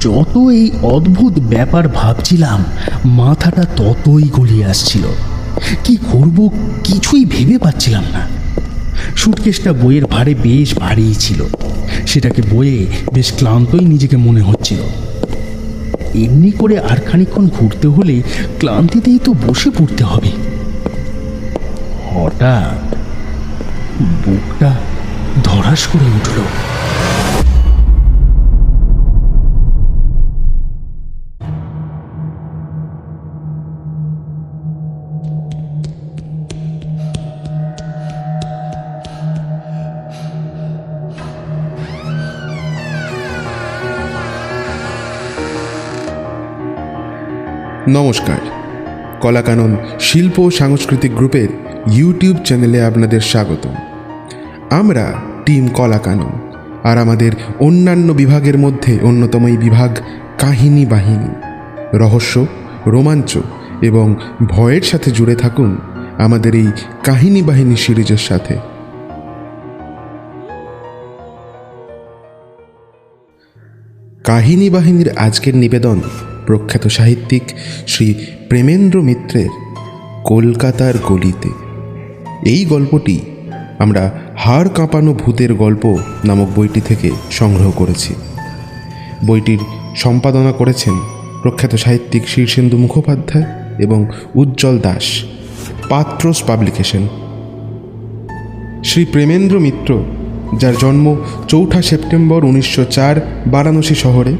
যত এই অদ্ভুত ব্যাপার ভাবছিলাম, মাথাটা ততই গলিয়ে আসছিল। কি করব কিছুই ভেবে পাচ্ছিলাম না। সুটকেসটা বইয়ের ভারে বেশ ভারী ছিল। সেটাকে বয়ে বেশ ক্লান্তই নিজেকে মনে হচ্ছিল। এমনি করে আর খানিক্ষণ ঘুরতে হলে ক্লান্তিতেই তো বসে পড়তে হবে। হঠাৎ বুকটা ধরাস করে উঠল। নমস্কার। কলাকানন শিল্প ও সাংস্কৃতিক গ্রুপের ইউটিউব চ্যানেলে আপনাদের স্বাগত আমরা টিম কলাকানন আর আমাদের অন্যান্য বিভাগের মধ্যে অন্যতম এই বিভাগ কাহিনী বাহিনী। রহস্য, রোমাঞ্চ এবং ভয়ের সাথে জুড়ে থাকুন আমাদের এই কাহিনী বাহিনী সিরিজের সাথে। কাহিনী বাহিনীর আজকের নিবেদন প্রখ্যাত সাহিত্যিক শ্রী প্রেমেন্দ্র মিত্রের কলকাতার গলিতে। এই গল্পটি আমরা হাড় কাঁপানো ভূতের গল্প নামক বইটি থেকে সংগ্রহ করেছি। বইটির সম্পাদনা করেছেন প্রখ্যাত সাহিত্যিক শীর্ষেন্দু মুখোপাধ্যায় এবং উজ্জ্বল দাস। পাত্রস পাবলিকেশন। শ্রী প্রেমেন্দ্র মিত্র, যার জন্ম চৌঠা সেপ্টেম্বর উনিশশো চার বারাণসী শহরে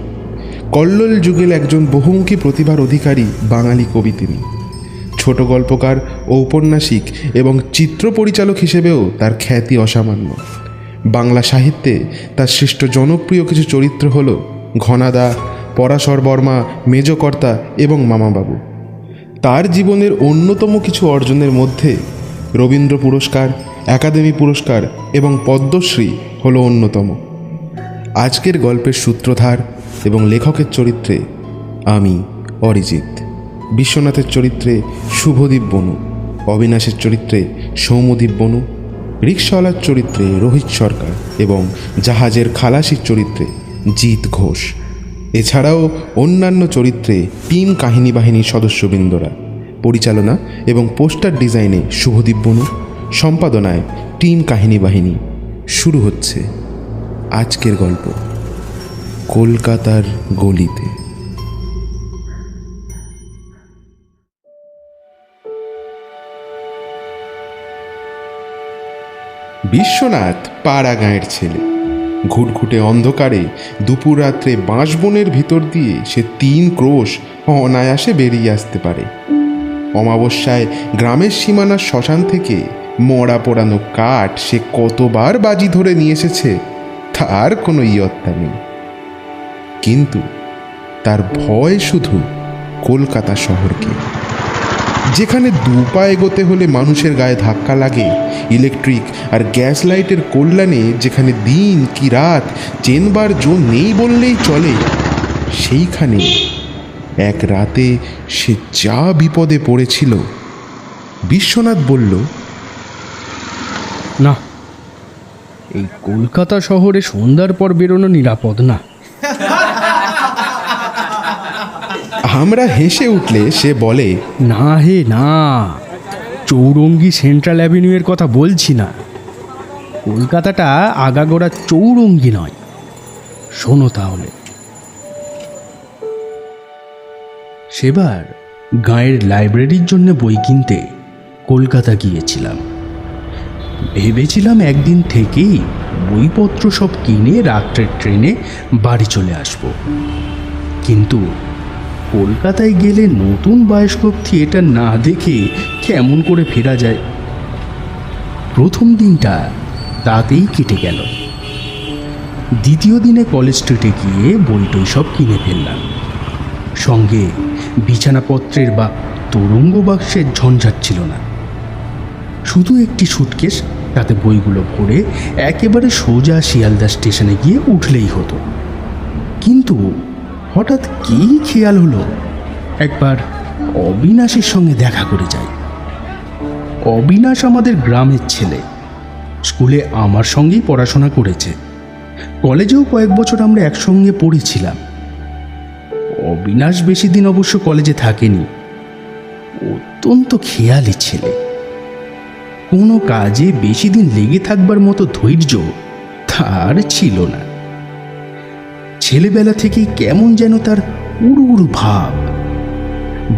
কল্লোল যুগের একজন বহুমুখী প্রতিভার অধিকারী বাঙালি কবি তিনি। ছোট গল্পকার ঔপন্যাসিক এবং চিত্র পরিচালক হিসেবেও তার খ্যাতি অসামান্য। বাংলা সাহিত্যে তার সৃষ্ট জনপ্রিয় কিছু চরিত্র হল ঘনাদা, পরাশর বর্মা, মেজকর্তা এবং মামাবাবু। তার জীবনের অন্যতম কিছু অর্জনের মধ্যে রবীন্দ্র পুরস্কার, একাডেমি পুরস্কার এবং পদ্মশ্রী হল অন্যতম। আজকের গল্পের সূত্রধার এবং লেখকের চরিত্রে আমি অরিজিৎ। বিশ্বনাথের চরিত্রে শুভদীপ বনু। অবিনাশের চরিত্রে সৌমদীপ বনু। রিক্সাওয়ালার চরিত্রে রোহিত সরকার এবং জাহাজের খালাসির চরিত্রে জিৎ ঘোষ। এছাড়াও অন্যান্য চরিত্রে টিম কাহিনী বাহিনীর সদস্যবৃন্দরা। পরিচালনা এবং পোস্টার ডিজাইনে শুভদীপ বনু। সম্পাদনায় টিম কাহিনী বাহিনী শুরু হচ্ছে আজকের গল্প। কলকাতার গলিতে। বিশ্বনাথ পাড়া গাঁয়ের ছেলে। ঘুটঘুটে অন্ধকারে দুপুর রাত্রে বাঁশবনের ভিতর দিয়ে সে তিন ক্রোশ অনায়াসে বেরিয়ে আসতে পারে। অমাবস্যায় গ্রামের সীমানার শ্মশান থেকে মরা পোড়ানো কাঠ সে কতবার বাজি ধরে নিয়ে এসেছে, তার কোনো ইয়ত্তা নেই। কিন্তু তার ভয় শুধু কলকাতা শহরকে। যেখানে দু পা এগোতে হলে মানুষের গায়ে ধাক্কা লাগে, ইলেকট্রিক আর গ্যাস লাইটের কল্যাণে যেখানে দিন কি রাত, চেনবার জো নেই বললেই চলে, সেইখানে এক রাতে সে যা বিপদে পড়েছিল, বিশ্বনাথ বলল, না, এই কলকাতা শহরে সন্ধ্যার পর বেরোনো নিরাপদ না। আমরা হেসে উঠলে সে বলে, না হে, না। চৌরঙ্গি সেন্ট্রাল অ্যাভিনিউয়ের কথা বলছি না। কলকাতাটা আগাগোড়া চৌরঙ্গি নয়। শোনো তাহলে। সেবার গাঁয়ের লাইব্রেরির জন্য বই কিনতে কলকাতা গিয়েছিলাম। ভেবেছিলাম একদিন থেকেই বইপত্র সব কিনে রাত্রের ট্রেনে বাড়ি চলে আসব। কিন্তু কলকাতায় গেলে নতুন বায়োস্কোপ থিয়েটার না দেখে কেমন করে ফেরা যায়? প্রথম দিনটা তাতেই কেটে গেল। দ্বিতীয় দিনে কলেজ স্ট্রিটে গিয়ে বই টই সব কিনে ফেললাম। সঙ্গে বিছানাপত্রের বা তরঙ্গ বাক্সের ঝঞ্ঝাট ছিল না। শুধু একটি সুটকেস, তাতে বইগুলো ভরে একেবারে সোজা শিয়ালদা স্টেশনে গিয়ে উঠলেই হতো। কিন্তু হঠাৎ কী খেয়াল হলো? একবার অবিনাশের সঙ্গে দেখা করে যাই। অবিনাশ আমাদের গ্রামের ছেলে। স্কুলে আমার সঙ্গেই পড়াশোনা করেছে। কলেজেও কয়েক বছর আমরা একসঙ্গে পড়েছিলাম। অবিনাশ বেশি দিন অবশ্য কলেজে থাকেনি। অত্যন্ত খেয়ালি ছেলে। কোনো কাজে বেশি দিন লেগে থাকবার মতো ধৈর্য তার ছিল না। ছেলেবেলা থেকেই কেমন যেন তার উড়ু উড়ু ভাব।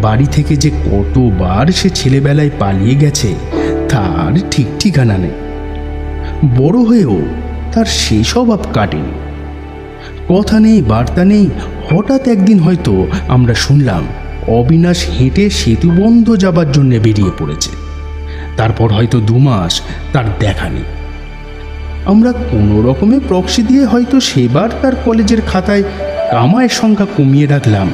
বাড়ি থেকে যে কতবার সে ছেলেবেলায় পালিয়ে গেছে, তার ঠিক ঠিকানা নেই। বড় হয়েও তার সেসব আপ কাটেনি। কথা নেই, বার্তা নেই, হঠাৎ একদিন হয়তো আমরা শুনলাম, অবিনাশ হেঁটে সেতুবন্ধ যাবার জন্য বেরিয়ে পড়েছে। তারপর হয়তো দু মাস তার দেখা নেই। আমরা কোনো রকমে প্রক্সি দিয়ে হয়তো সেবার তার কলেজের খাতায় কামায়ের সংখ্যা কমিয়ে রাখলাম।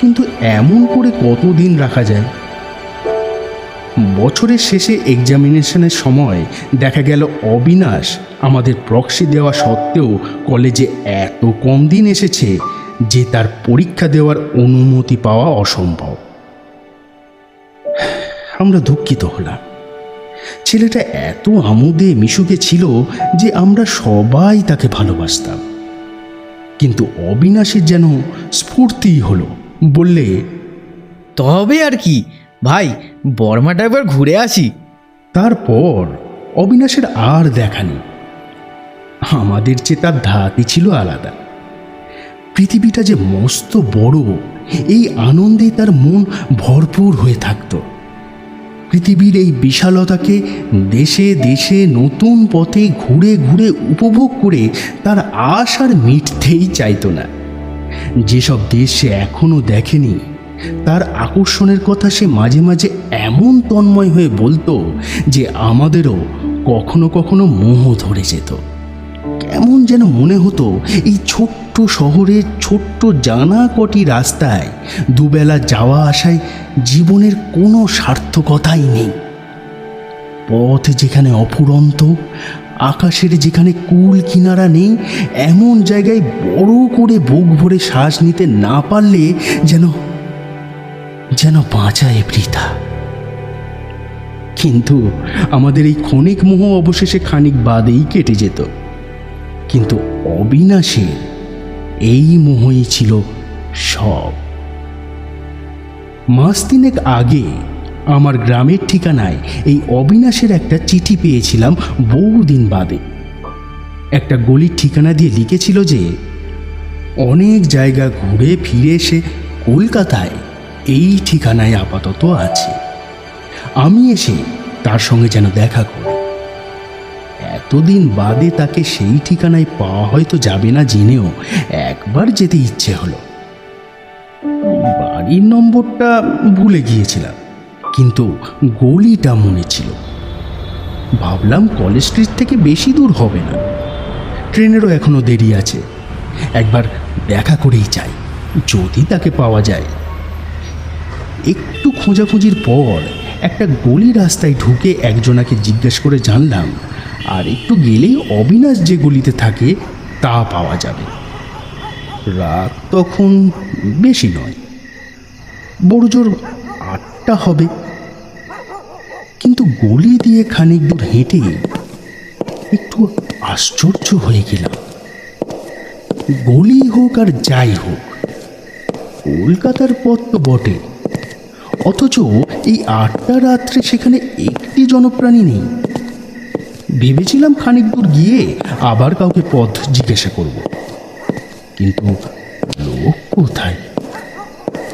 কিন্তু এমন করে কতদিন রাখা যায়? বছরের শেষে এক্সামিনেশনের সময় দেখা গেল অবিনাশ আমাদের প্রক্সি দেওয়া সত্ত্বেও কলেজে এত কম দিন এসেছে যে তার পরীক্ষা দেওয়ার অনুমতি পাওয়া অসম্ভব। আমরা দুঃখিত হলাম। ছেলেটা এত আমোদে মিশুকে ছিল যে আমরা সবাই তাকে ভালোবাসতাম। কিন্তু অবিনাশের যেন স্ফূর্তি হলো বললে তবে আর কি ভাই বর্মাটা একবার ঘুরে আসি। তারপর অবিনাশের আর দেখা নেই। আমাদের চেয়ে তার ধাতি ছিল আলাদা। পৃথিবীটা যে মস্ত বড় এই আনন্দে তার মন ভরপুর হয়ে থাকত। পৃথিবীর এই বিশালতাকে দেশে দেশে নতুন পথে ঘুরে ঘুরে উপভোগ করে তার আশ আর মিটতেই চাইতো না। যেসব দেশ সে এখনও দেখেনি, তার আকর্ষণের কথা সে মাঝে মাঝে এমন তন্ময় হয়ে বলতো যে আমাদেরও কখনো কখনো মোহ ধরে যেত। কেমন যেন মনে হতো এই ছোট্ট শহরের ছোট্ট জানা কটি রাস্তায় দুবেলা যাওয়া আসায় জীবনের কোনো সার্থকতাই নেই। পথ যেখানে অফুরন্ত, আকাশের যেখানে কুল কিনারা নেই, এমন জায়গায় বড় করে বুক ভরে শ্বাস নিতে না পারলে যেন যেন বাঁচায় বৃথা। কিন্তু আমাদের এই ক্ষণিক মোহ অবশেষে খানিক বাদেই কেটে যেত। কিন্তু অবিনাশের এই মোহই ছিল সব। মাস তিনেক আগে আমার গ্রামের ঠিকানায় এই অবিনাশের একটা চিঠি পেয়েছিলাম বহুদিন বাদে। একটা গলির ঠিকানা দিয়ে লিখেছিল যে, অনেক জায়গা ঘুরে ফিরে এসে কলকাতায় এই ঠিকানায় আপাতত আছে। আমি এসে তার সঙ্গে যেন দেখা করি। এতদিন বাদে তাকে সেই ঠিকানায় পাওয়া হয়তো যাবে না জেনেও একবার যেতে ইচ্ছে হলো। বাড়ির নম্বরটা ভুলে গিয়েছিলাম, কিন্তু গলিটা মনে ছিল। ভাবলাম কলেজ স্ট্রিট থেকে বেশি দূর হবে না। ট্রেনেরও এখনও দেরি আছে। একবার দেখা করেই চাই যদি তাকে পাওয়া যায়। একটু খোঁজাখুঁজির পর একটা গলি রাস্তায় ঢুকে একজনাকে জিজ্ঞেস করে জানলাম আর একটু গেলেই অবিনাশ যে গলিতে থাকে, তা পাওয়া যাবে। রাত তখন বেশি নয়। বড় জোর আটটা হবে। কিন্তু গলি দিয়ে খানিক দূর হেঁটে একটু আশ্চর্য হয়ে গেলাম। গলি হোক আর যাই হোক, কলকাতার পথ তো বটে। অথচ এই আটটা রাত্রে সেখানে একটি জনপ্রাণী নেই। ভেবেছিলাম খানিক দূর গিয়ে আবার কাউকে পথ জিজ্ঞাসা করব। কিন্তু লোক কোথায়?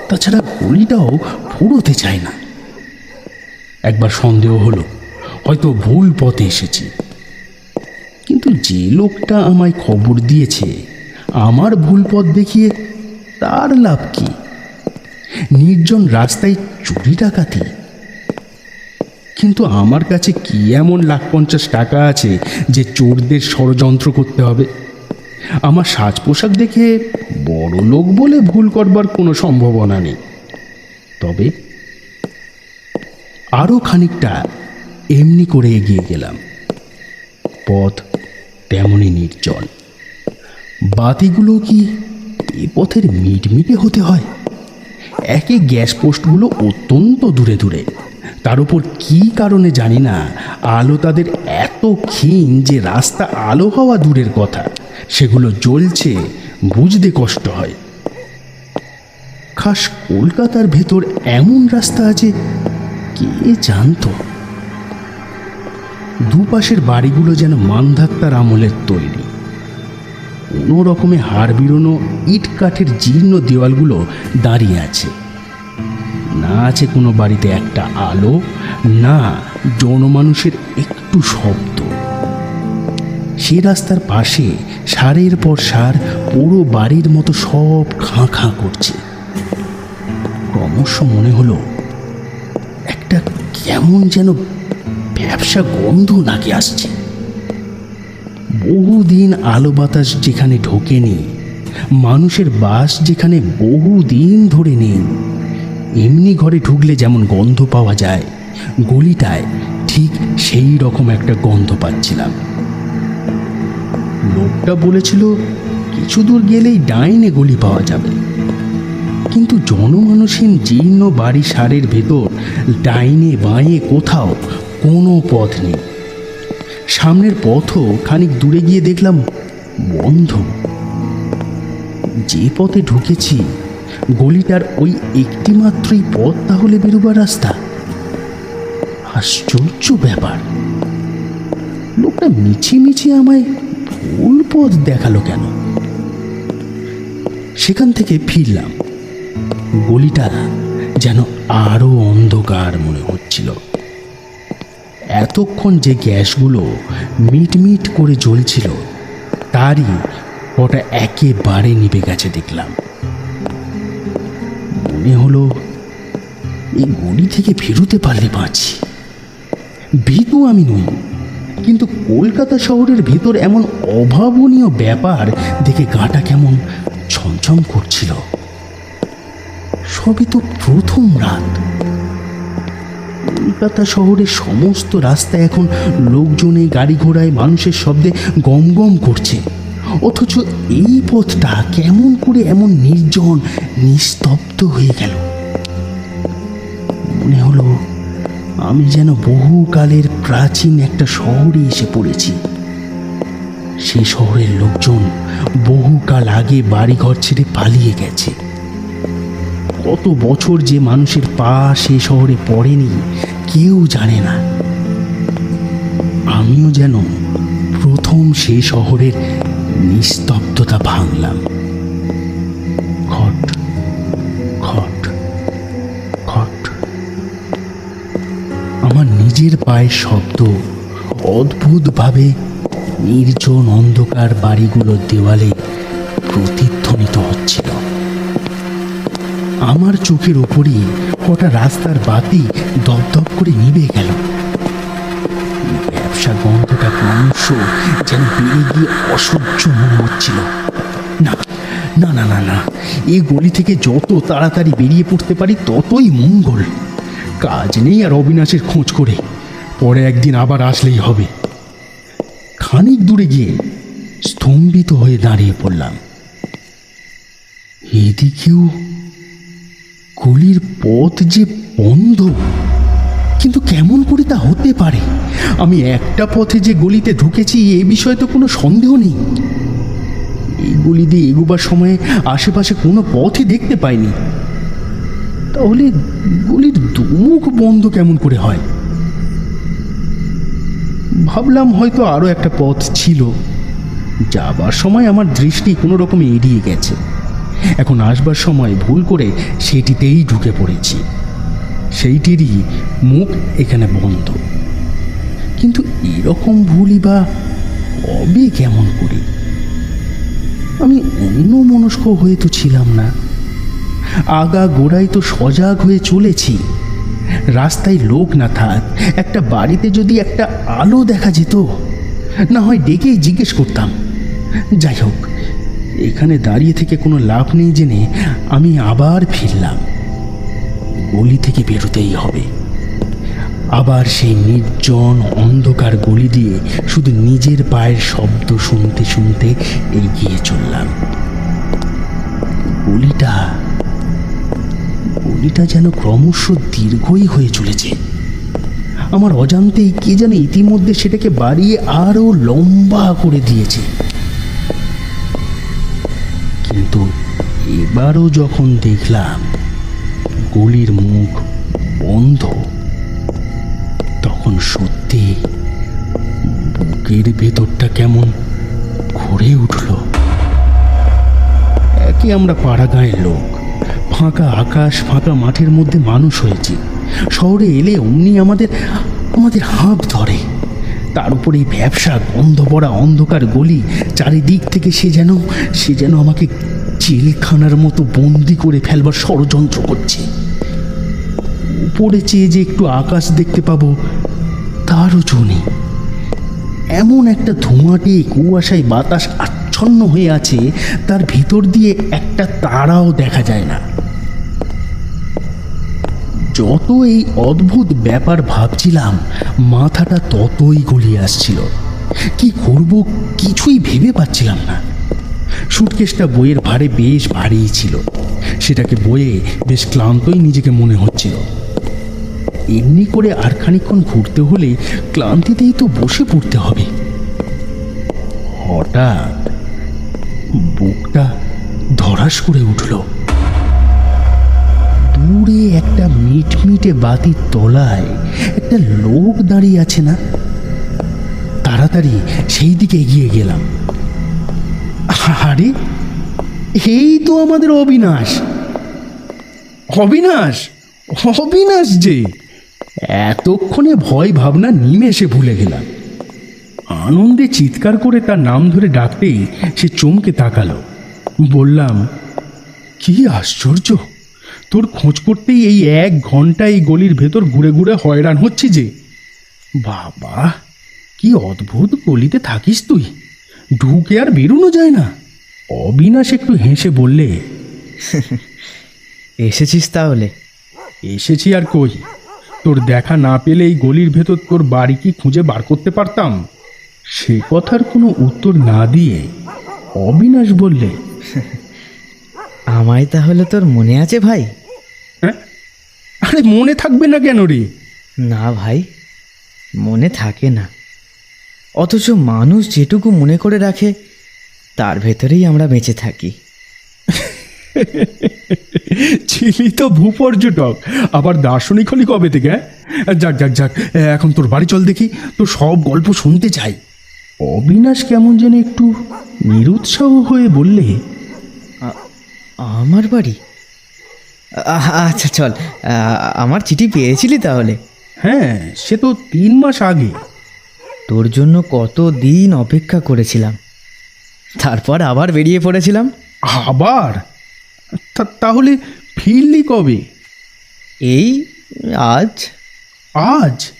তাছাড়া গলিটাও ফুরোতে চায় না। একবার সন্দেহ হলো, হয়তো ভুল পথে এসেছি। কিন্তু যে লোকটা আমায় খবর দিয়েছে, আমার ভুল পথ দেখিয়ে তার লাভ কি? নির্জন রাস্তায় চুরি ডাকাতি কিন্তু আমার কাছে কি এমন লাখ পঞ্চাশ টাকা আছে যে চোরদের ষড়যন্ত্র করতে হবে? আমার সাজ পোশাক দেখে বড় লোক বলে ভুল করবার কোনো সম্ভাবনা নেই। তবে আরও খানিকটা এমনি করে এগিয়ে গেলাম। পথ তেমনই নির্জন। বাতিগুলো কি এ পথের মিটমিটে হতে হয়? একে গ্যাস পোস্টগুলো অত্যন্ত দূরে দূরে। তার উপর কী কারণে জানি না। আলো তাদের এত ক্ষীণ যে রাস্তা আলো হওয়া দূরের কথা। সেগুলো জ্বলছে, বুঝতে কষ্ট হয়। খাস কলকাতার ভেতর এমন রাস্তা আছে, কে জানতো? দুপাশের বাড়িগুলো যেন মান্ধাত্তার আমলের তৈরি। কোনো রকমে হাড় বিরোনো ইট কাঠের জীর্ণ দেওয়ালগুলো দাঁড়িয়ে আছে। না আছে কোনো বাড়িতে একটা আলো, না জনমানুষের একটু শব্দ। সে রাস্তার পাশে সারের পর সার পুরো বাড়ির মতো সব খাঁ খাঁ করছে। ক্রমশ মনে হলো, একটা কেমন যেন ব্যবসা গন্ধ নাকি আসছে। বহুদিন আলো বাতাস যেখানে ঢোকেনি, মানুষের বাস যেখানে বহুদিন ধরে নেই এমনি ঘরে ঢুকলে যেমন গন্ধ পাওয়া যায়, গলিটায় ঠিক সেই রকম একটা গন্ধ পাচ্ছিলাম। লোকটা বলেছিল, কিছু দূর গেলেই ডাইনে গলি পাওয়া যাবে। কিন্তু জনমানুষহীন জীর্ণ বাড়ি সারের ভেতর ডাইনে বাঁয়ে কোথাও কোনো পথ নেই। সামনের পথও খানিক দূরে গিয়ে দেখলাম বন্ধ। যে পথে ঢুকেছি গলিটার ওই একটি মাত্রই পথ তাহলে বেরোবার রাস্তা? আশ্চর্য ব্যাপার। লোকটা মিছি মিছি আমায় ভুল পথ দেখাল কেন? সেখান থেকে ফিরলাম। গলিটা যেন আরও অন্ধকার মনে হচ্ছিল। এতক্ষণ যে গ্যাসগুলো মিটমিট করে জ্বলছিল, তারই ওটা একেবারে নিভে গেছে দেখলাম। মনে হলো এই গলি থেকে ফেরোতে পারলে বাঁচি। ভীতু আমি নই, কিন্তু কলকাতা শহরের ভেতর এমন অভাবনীয় ব্যাপার দেখে গাটা কেমন ছমছম করছিল। সবই তো প্রথম রাত। কলকাতা শহরের সমস্ত রাস্তা এখন লোকজনে গাড়ি ঘোড়ায় মানুষের শব্দে গম গম করছে। অথচ এই পথটা কেমন করে এমন নির্জন, নিস্তব্ধ হয়ে গেল। মনে হলো আমি যেন বহুকালের প্রাচীন একটা শহরে এসে পড়েছি। সে শহরের লোকজন বহুকাল আগে বাড়িঘর ছেড়ে পালিয়ে গেছে। কত বছর যে মানুষের পা সে শহরে পড়েনি, কেউ জানে না। আমিও যেন প্রথম সে শহরের নিস্তব্ধতা ভাঙলাম। খট খট খট আমার নিজের পায়ের শব্দ অদ্ভুতভাবে নির্জন অন্ধকার বাড়িগুলোর দেওয়ালে প্রতিধ্বনিত হচ্ছিল। আমার চোখের ওপরই কটা রাস্তার বাতি দপদপ করে নিভে গেল। ব্যবসা ক্রমশ যেন বেড়ে গিয়ে অসহ্য হচ্ছিল। না না না না না। এই গলি থেকে যত তাড়াতাড়ি বেরিয়ে পড়তে পারি, ততই মঙ্গল কাজ নেই আর অবিনাশের খোঁজ করে। পরে একদিন আবার আসলেই হবে। খানিক দূরে গিয়ে স্তম্ভিত হয়ে দাঁড়িয়ে পড়লাম। এদিকেও গলির পথ যে বন্ধ। কিন্তু কেমন করে তা হতে পারে? আমি একটা পথে যে গলিতে ঢুকেছি, এ বিষয়ে তো কোনো সন্দেহ নেই। এই গলি দিয়ে এগোবার সময়ে আশেপাশে কোনো পথই দেখতে পাইনি। তাহলে গলির দুমুখ বন্ধ কেমন করে হয়? ভাবলাম হয়তো আরও একটা পথ ছিল। যাবার সময় আমার দৃষ্টি কোনো রকমে এড়িয়ে গেছে। এখন আসবার সময় ভুল করে সেটিতেই ঢুকে পড়েছি। সেইটিরই মুখ এখানে বন্ধ। কিন্তু এরকম ভুলই বা কবে কেমন করে? আমি অন্য মনস্ক হয়ে তো ছিলাম না। আগা গোড়ায় তো সজাগ হয়ে চলেছি। রাস্তায় লোক না থাক, একটা বাড়িতে যদি একটা আলো দেখা যেত, না হয় ডেকেই জিজ্ঞেস করতাম। যাই হোক, এখানে দাঁড়িয়ে থেকে কোনো লাভ নেই জেনে আমি আবার ফিরলাম। গলি থেকে বেরোতেই হবে। আবার সেই নির্জন অন্ধকার গলি দিয়ে শুধু নিজের পায়ের শব্দ শুনতে শুনতে এগিয়ে চললাম। গলিটা গলিটা যেন ক্রমশ দীর্ঘই হয়ে চলেছে। আমার অজান্তেই কে যেন ইতিমধ্যে সেটাকে বাড়িয়ে আরও লম্বা করে দিয়েছে। কিন্তু এবারও যখন দেখলাম গলির মুখ বন্ধ। তখন সত্যি বুকের ভেতরটা কেমন ঘুরে উঠল। একই আমরা পাড়া গাঁয়ের লোক। ফাঁকা আকাশ, ফাঁকা মাঠের মধ্যে মানুষ হয়েছি। শহরে এলে অমনি আমাদের আমাদের হাঁপ ধরে। তার উপরে এই ব্যবসা, গন্ধ পড়া অন্ধকার গলি, চারিদিক থেকে সে যেন সে যেন আমাকে জেলখানার মতো বন্দি করে ফেলবার ষড়যন্ত্র করছে। উপরে চেয়ে যে একটু আকাশ দেখতে পাবো, তারও জো এমন একটা ধোঁয়াটে কুয়াশায় বাতাস আচ্ছন্ন হয়ে আছে, তার ভিতর দিয়ে একটা তারাও দেখা যায় না। যত এই অদ্ভুত ব্যাপার ভাবছিলাম, মাথাটা ততই গলিয়ে আসছিল। কি করব কিছুই ভেবে পাচ্ছিলাম না। সুটকেসটা বইয়ের ভারে বেশ ভারী ছিল। সেটাকে বয়ে বেশ ক্লান্তই নিজেকে মনে হচ্ছিল। এমনি করে আর খানিকক্ষণ ঘুরতে হলে ক্লান্তিতেই তো বসে পড়তে হবে। হঠাৎ বুকটা ধরাস করে উঠল। দূরে একটা মিটমিটে বাতির তলায় একটা লোক দাঁড়িয়ে আছে না? তাড়াতাড়ি সেই দিকে এগিয়ে গেলাম। আরে, এই তো আমাদের অবিনাশ। অবিনাশ অবিনাশ যে! এতক্ষণে ভয় ভাবনা নিমেষে ভুলে গেলাম। আনন্দে চিৎকার করে তার নাম ধরে ডাকতেই সে চমকে তাকালো। বললাম কি আশ্চর্য! তোর খোঁজ করতেই এই এক ঘণ্টা এই গলির ভেতর ঘুরে ঘুরে হয়রান হচ্ছি যে। বাবা কি অদ্ভুত গলিতে থাকিস তুই। ঢুকে আর বেরোনো যায় না। অবিনাশ একটু হেসে বললে এসেছিস তাহলে। এসেছি আর কই? তোর দেখা না পেলে এই গলির ভেতর তোর বাড়ি কি খুঁজে বার করতে পারতাম? সে কথার কোনো উত্তর না দিয়ে অবিনাশ বললে আমায় তাহলে তোর মনে আছে ভাই? "হ্যাঁ? আরে মনে থাকবে না কেন রে? না ভাই মনে থাকে না। অথচ মানুষ যেটুকু মনে করে রাখে তার ভেতরেই আমরা বেঁচে থাকি। ছিলি তো ভূপর্যটক। আবার দার্শনিক হলি কবে থেকে হ্যাঁ? যাক যাক যাক এখন তোর বাড়ি চল দেখি তো সব গল্প শুনতে চাই। অবিনাশ কেমন যেন একটু নিরুৎসাহ হয়ে বললে আমার বাড়ি? আচ্ছা চল আমার চিঠি পেয়েছিলি তাহলে। হ্যাঁ সে তো তিন মাস আগে। তোর জন্য কত দিন অপেক্ষা করেছিলাম। তারপর আবার বেরিয়ে পড়েছিলাম। আবার? তাহলে ফিরলি কবে? এই আজ। আজ?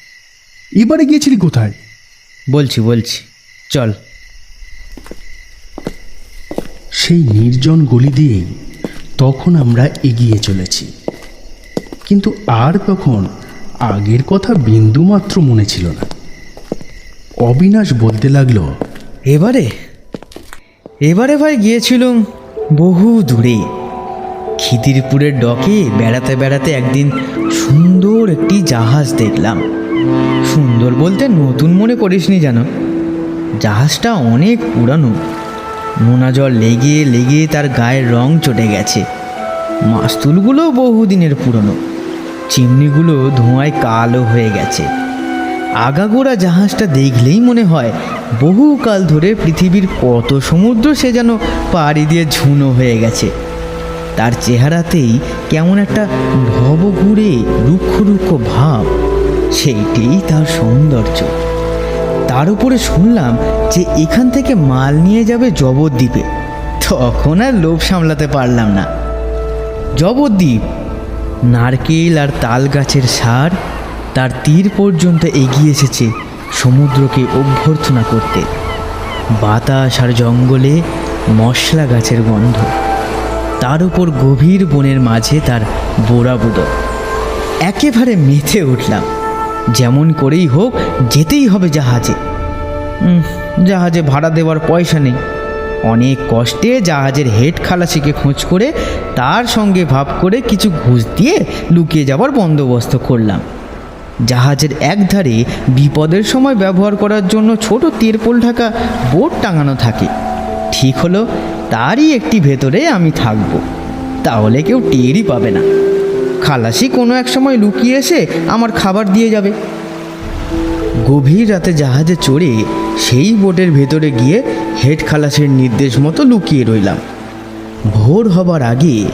এবারে গিয়েছিলি কোথায়? বলছি বলছি। চল। সেই নির্জন গলি দিয়েই তখন আমরা এগিয়ে চলেছি। কিন্তু আর তখন আগের কথা বিন্দুমাত্র মনে ছিল না। অবিনাশ বলতে লাগল এবারে? এবারে ভাই গিয়েছিলাম বহু দূরে। খিদিরপুরের ডকে বেড়াতে বেড়াতে একদিন সুন্দর একটি জাহাজ দেখলাম। সুন্দর বলতে নতুন মনে করিসনি জানো জাহাজটা অনেক পুরানো। নোনা জল লেগে লেগে তার গায়ের রং চটে গেছে। মাস্তুলগুলো বহুদিনের পুরনো। চিমনিগুলো ধোঁয়ায় কালো হয়ে গেছে। আগাগোড়া জাহাজটা দেখলেই মনে হয় বহুকাল ধরে পৃথিবীর কত সমুদ্র সে যেন পাড়ি দিয়ে ঝুনো হয়ে গেছে। তার চেহারাতেই কেমন একটা ভবঘুরে রুক্ষ রুক্ষ ভাব। সেইটাই তার সৌন্দর্য। তার উপরে শুনলাম যে এখান থেকে মাল নিয়ে যাবে জবদ্বীপে। তখন আর লোভ সামলাতে পারলাম না। জবদ্বীপ, নারকেল আর তাল গাছের সার তার তীর পর্যন্ত এগিয়ে এসেছে সমুদ্রকে অভ্যর্থনা করতে। বাতাস আর জঙ্গলে মশলা গাছের গন্ধ। তার উপর গভীর বনের মাঝে তার বোড়াবুদো একেবারে মেতে উঠলাম। যেমন করেই হোক, যেতেই হবে জাহাজে। জাহাজে ভাড়া দেওয়ার পয়সা নেই। অনেক কষ্টে জাহাজের হেড খালাসিকে খোঁজ করে তার সঙ্গে ভাব করে কিছু ঘুষ দিয়ে লুকিয়ে যাওয়ার বন্দোবস্ত করলাম। জাহাজের একধারে বিপদের সময় ব্যবহার করার জন্য ছোট তেরপোল ঢাকা বোট টাঙানো থাকে। ঠিক হলো তারই একটি ভেতরে আমি থাকব। তাহলে কেউ টেরই পাবে না। খালাসি কোনো এক সময় লুকিয়ে এসে আমার খাবার দিয়ে যাবে। গভীর রাতে জাহাজে চড়ে সেই বোটের ভেতরে গিয়ে হেড খালাসের নির্দেশ মতো লুকিয়ে রইলাম। ভোর হবার আগে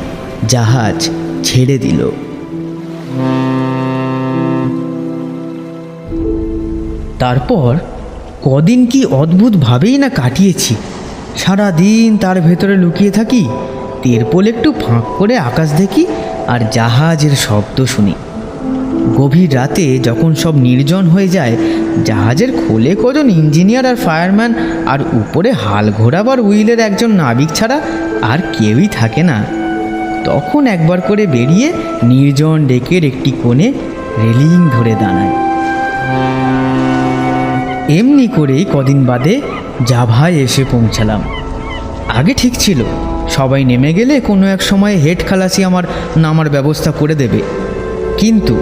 জাহাজ ছেড়ে দিল। তারপর কদিন কি অদ্ভুতভাবেই না কাটিয়েছি। সারা দিন তার ভেতরে লুকিয়ে থাকি তেরপোল একটু ফাঁক করে আকাশ দেখি আর জাহাজের শব্দ শুনি। গভীর রাতে যখন সব নির্জন হয়ে যায়, জাহাজের খোলে কজন ইঞ্জিনিয়ার আর ফায়ারম্যান আর উপরে হাল ঘোরাবার উইলের একজন নাবিক ছাড়া আর কেউই থাকে না। তখন একবার করে বেরিয়ে নির্জন ডেকের একটি কোণে রেলিং ধরে দাঁড়ায় এমনি করেই কদিন বাদে জাভায় এসে পৌঁছালাম। আগে ঠিক ছিল, সবাই নেমে গেলে কোনো এক সময় হেড খালাসি আমার নামার ব্যবস্থা করে দেবে। কিন্তু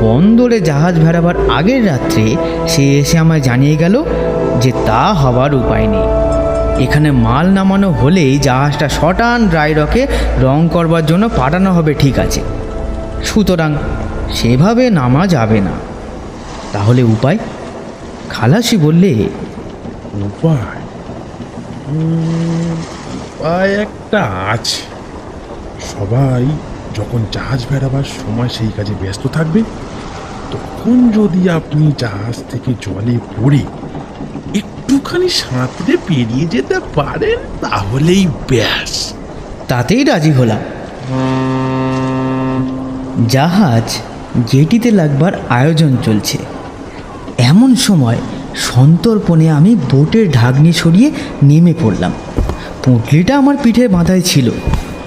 বন্দরে জাহাজ ভেড়াবার আগের রাত্রে সে এসে আমায় জানিয়ে গেল যে তা হওয়ার উপায় নেই। এখানে মাল নামানো হলেই জাহাজটা শটান ড্রাই রকে রং করবার জন্য পাঠানো হবে, ঠিক আছে। সুতরাং সেভাবে নামা যাবে না। তাহলে উপায়? খালাসি বললে উপায় উপায় একটা আছে। সবাই যখন জাহাজ বেড়াবার সময় সেই কাজে ব্যস্ত থাকবে তখন যদি আপনি জাহাজ থেকে জলে পড়ে একটুখানি সাঁতরে পেরিয়ে যেতে পারেন তাহলেই ব্যাস। তাতেই রাজি হলাম। জাহাজ জেটিতে লাগবার আয়োজন চলছে। এমন সময় সন্তর্পণে আমি বোটের ঢাকনি সরিয়ে নেমে পড়লাম। পুঁটলিটা আমার পিঠে বাঁধাই ছিল।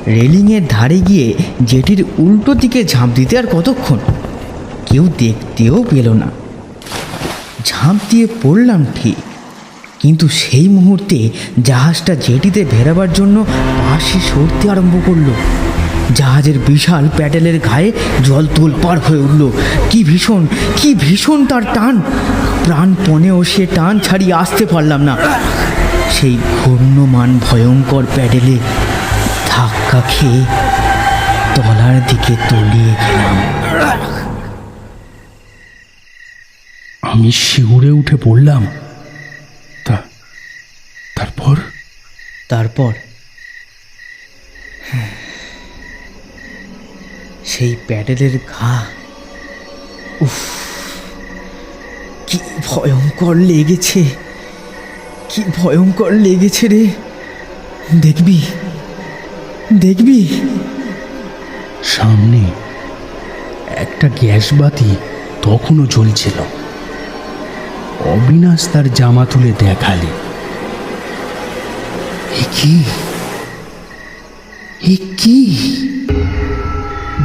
রেলিংয়ের ধারে গিয়ে জেটির উল্টো দিকে ঝাঁপ দিতে আর কতক্ষণ? কেউ দেখতেও পেল না। ঝাঁপ দিয়ে পড়লাম ঠিক। কিন্তু সেই মুহূর্তে জাহাজটা জেটিতে ভেরাবার জন্য পাশে সরতে আরম্ভ করল। জাহাজের বিশাল প্যাডেলের গায়ে জল তোল পার হয়ে উঠল। কি ভীষণ কি ভীষণ তার টান! প্রাণপণেও সে টান ছাড়িয়ে আসতে পারলাম না। সেই ঘূর্ণমান ভয়ঙ্কর প্যাডেলে ধাক্কা খেয়ে তলার দিকে তলিয়ে গেলাম। আমি শিউরে উঠে পড়লাম। তা তারপর? তারপর? সেই প্যাডেলের ঘা। উফ। ভয়ঙ্কর লেগেছে। কি ভয়ঙ্কর লেগেছে রে। দেখবি। দেখবি। সামনে একটা গ্যাস বাতি তখনও জ্বলছিল। অবিনাশ তার জামা তুলে দেখালে। কি? এ কি?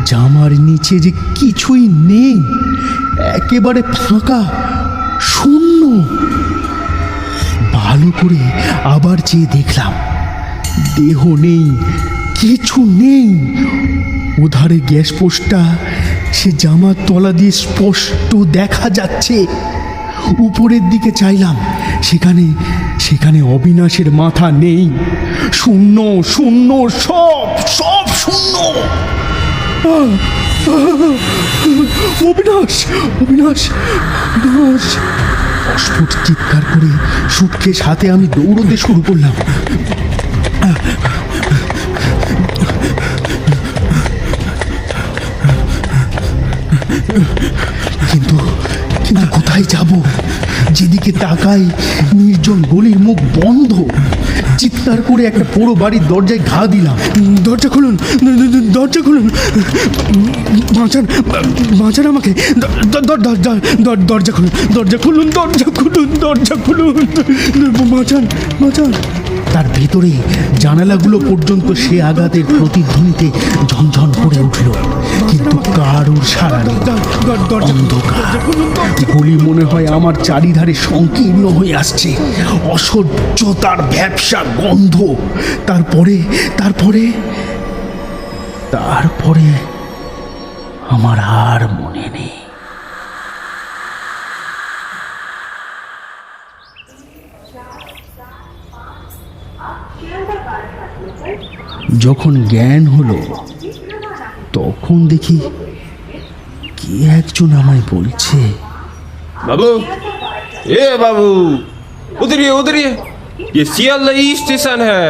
জামার নিচে যে কিছুই নেই, একেবারে ফাঁকা। শূন্য ভালো করে আবার চেয়ে দেখলাম দেহ নেই কিছু নেই ওধারে গ্যাস পোস্টটা সে জামার তলা দিয়ে স্পষ্ট দেখা যাচ্ছে উপরের দিকে চাইলাম সেখানে সেখানে অবিনাশের মাথা নেই শূন্য শূন্য সব সব শূন্য! অবিনাশ অবিনাশ অবিনাশ অস্ফুট চিৎকার করে সুটকেস হাতে আমি দৌড়তে শুরু করলাম। কিন্তু কিন্তু কোথায় যাব? যেদিকে তাকাই নির্জন গলির মুখ বন্ধ। চিৎকার করে একটা পুরো বাড়ির দরজায় ঘা দিলাম। দরজা খুলুন দরজা খুলুন। বাঁচান বাঁচান আমাকে। দরজা খুলুন দরজা খুলুন দরজা খুলুন দরজা খুলুন। বাঁচান বাঁচান। তার ভেতরে জানালাগুলো পর্যন্ত সে আঘাতের প্রতিধ্বনিতে ঝনঝন করে উঠল। কিন্তু কারোর সারা নেই অন্ধকার। গলি মনে হয় আমার চারিধারে সংকীর্ণ হয়ে আসছে। অসহ্য তার ব্যবসা গন্ধ। তারপরে তারপরে তারপরে আমার আর মনে নেই। যখন জ্ঞান হলো তখন দেখি কে একজন আমায় বলছে बाबू ए बाबू उधरिए उधरिए ये सियालदही स्टेशन है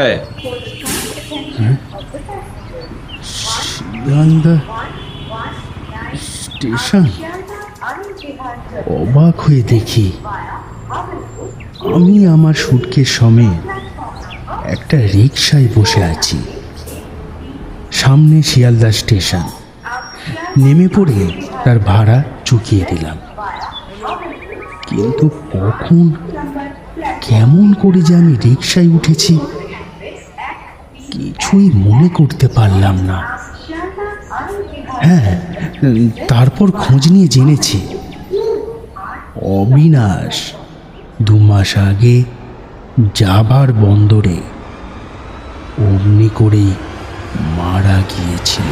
শিয়ালদা স্টেশন অবাক হয়ে দেখি আমি আমার সুটকেস সমেত একটা রিক্সায় বসে আছি সামনে শিয়ালদা স্টেশন। নেমে পড়ে তার ভাড়া চুকিয়ে দিলাম। কিন্তু কখন, কেমন করে যে আমি রিক্সায় উঠেছি, কিছুই মনে করতে পারলাম না। হ্যাঁ তারপর খোঁজ নিয়ে জেনেছি, অবিনাশ দু মাস আগে যাবার বন্দরে অমনি করেই মারা গিয়েছিল।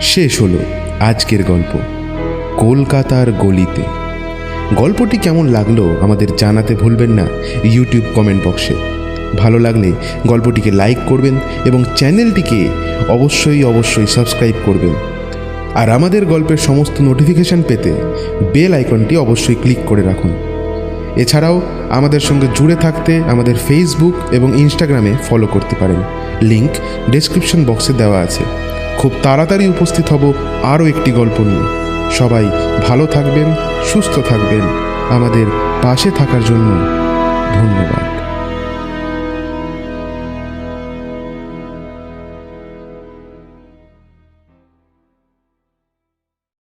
শেষ হলো আজকের গল্প। কলকাতার গলিতে। গল্পটি কেমন লাগল আমাদের জানাতে ভুলবেন না ইউটিউব কমেন্ট বক্সে। ভালো লাগলে গল্পটিকে লাইক করবেন এবং চ্যানেলটিকে অবশ্যই অবশ্যই সাবস্ক্রাইব করবেন। আর আমাদের গল্পের সমস্ত নোটিফিকেশন পেতে বেল আইকনটি অবশ্যই ক্লিক করে রাখুন। এছাড়াও আমাদের সঙ্গে জুড়ে থাকতে আমাদের ফেসবুক এবং ইনস্টাগ্রামে ফলো করতে পারেন। লিংক ডেসক্রিপশন বক্সে দেওয়া আছে। খুব তাড়াতাড়ি উপস্থিত হব আরও একটি গল্প নিয়ে। সবাই ভালো থাকবেন, সুস্থ থাকবেন। আমাদের পাশে থাকার জন্য ধন্যবাদ।